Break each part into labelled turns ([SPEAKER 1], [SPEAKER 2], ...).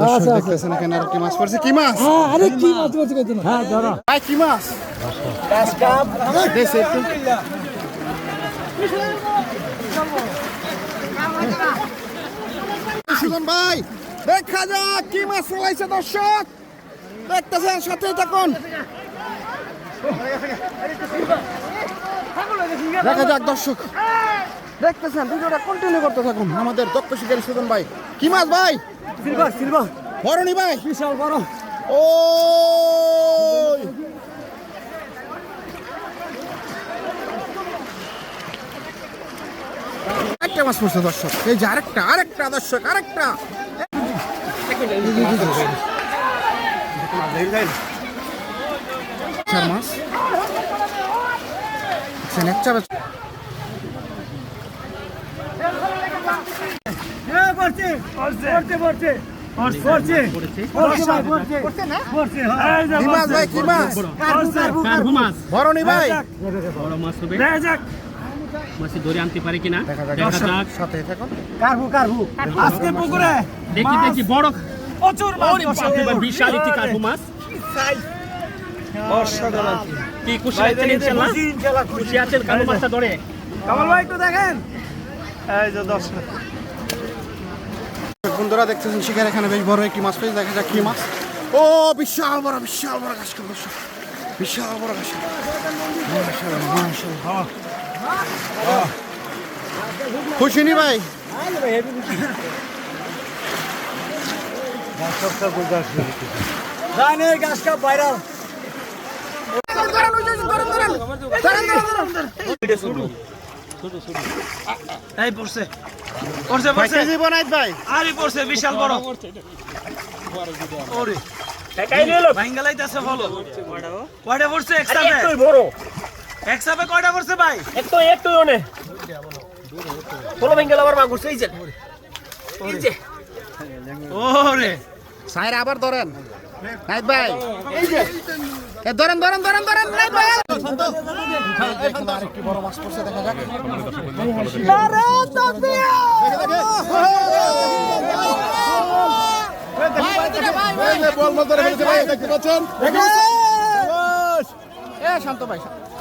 [SPEAKER 1] দর্শক দেখতেছেন এখানে আর কি মাছ পড়ছে? কি মাছ?
[SPEAKER 2] হ্যাঁ আরে কি মাছ না হ্যাঁ ধরো
[SPEAKER 1] ভাই কি মাছ? দেশে একটু। সুজন ভাই দেখা যাক কি মাছ ফেলাইছে দর্শক। দেখতেছেন সাথে থাকুন। দেখা যাক দর্শক। দেখতেছেন ভিডিওটা কন্টিনিউ করতে থাকুন। আমাদের দক্ষ শিকারী সুজন ভাই। কি মাছ ভাই?
[SPEAKER 2] Silver silver.
[SPEAKER 1] বরণি ভাই?
[SPEAKER 2] বিশাল বড়।
[SPEAKER 1] ও একটা মাছ পড়ছে দর্শক। এই যে আরেকটা আরেকটা দর্শক আরেকটা। চার মাছ। এক চার
[SPEAKER 2] হ্যাঁ পড়ছে পড়ছে পড়ছে পড়ছে পড়ছে পড়ছে না পড়ছে হ্যাঁ
[SPEAKER 1] কি মাছ ভাই কি মাছ
[SPEAKER 3] কার্ভু মাছ
[SPEAKER 1] বরণি ভাই
[SPEAKER 3] বড় মাছ হবে।
[SPEAKER 2] দেখা যাক।
[SPEAKER 3] মাছি ধরে আনতে পারে কিনা?
[SPEAKER 1] দেখা যাক। দর্শক, সাথে থাকুন।
[SPEAKER 2] কারবু কারবু আজকে পুকুরে।
[SPEAKER 3] দেখি দেখি বড়
[SPEAKER 2] প্রচুর মাছ
[SPEAKER 3] বিশাল একটি কার্ভু মাছ কি খুশি লাগছে ইনশাআল্লাহ খুশি আছেন কার্ভু মাছটা ধরে?
[SPEAKER 2] কামাল ভাই একটু দেখেন।
[SPEAKER 1] বন্ধুরা দেখতেছেন শিকার এখানে বেশ বড় একটি মাছ পেয়েছে দেখা যাক কি মাছ ও বিশাল বড় বিশাল বড় ঘাস কাপ দর্শক বিশাল বড় ঘাস কাপ। মাশাআল্লাহ, মাশাআল্লাহ। আহ। খুশি নি ভাই
[SPEAKER 2] জানে গাছ কাপ ভাইরাল এই পড়ছে পড়ছে পড়ছে।
[SPEAKER 1] কেজি বানাইত ভাই।
[SPEAKER 2] আরে পড়ছে বিশাল বড়। ওরে। ভাঙ্গালাইতেছে বলো। কয়টা পড়ছে একসাথে
[SPEAKER 3] বড়।
[SPEAKER 2] একসাথে কয়টা পড়ছে ভাই?
[SPEAKER 3] একটু একটু ওনে বলো আবার মাগুর এই যে। এই যে।
[SPEAKER 2] ওরে।
[SPEAKER 1] সাইরা আবার ধরেন। নাইত ভাই। এ ধরেন ধরেন ধরেন ধরেন নাইত ভাই। আরেকটি বড় মাছ পড়ছে দেখা যাক।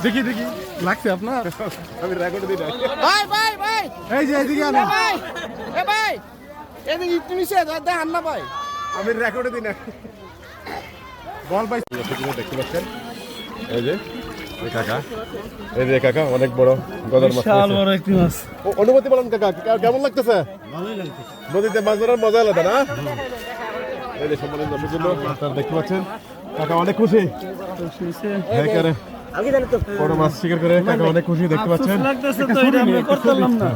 [SPEAKER 4] দেখি দেখি। লাগছে আপনার? আমি রেকর্ড দিই
[SPEAKER 1] ভাই ভাই ভাই।
[SPEAKER 4] এই যে এদিকে আনো।
[SPEAKER 1] ভাই এ ভাই। এদিকে তুমি সে দেখান না ভাই।
[SPEAKER 4] আমি রেকর্ড দিই না। বল ভাই। দেখতে পাচ্ছেন? এই যে। এই কাকা। এই যে কাকা অনেক বড় গদার মাছ
[SPEAKER 2] বিশাল বড় একটি মাছ।
[SPEAKER 4] ও, অনুমতি বলেন কাকা কেমন লাগতেছে? ভালোই লাগতেছে। নদীতে মাছ ধরার মজা আলাদা না? এই যে সম্মানিত দর্শক আপনারা দেখতে পাচ্ছেন। কাকা অনেক খুশি। হ্যাঁ করে বড় মাছ শিকার করে কাকা অনেক খুশি দেখতে পাচ্ছেন।
[SPEAKER 2] লাগতেছে তো এটা আমরা করতাম না।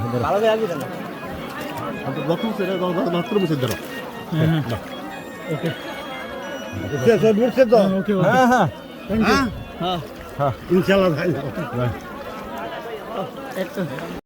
[SPEAKER 4] আপনার রকম সেটা মাত্র মুছে ধরো। হ্যাঁ হ্যাঁ।
[SPEAKER 2] হ্যাঁ।
[SPEAKER 4] হ্যাঁ ইনশাআল্লাহ ভাই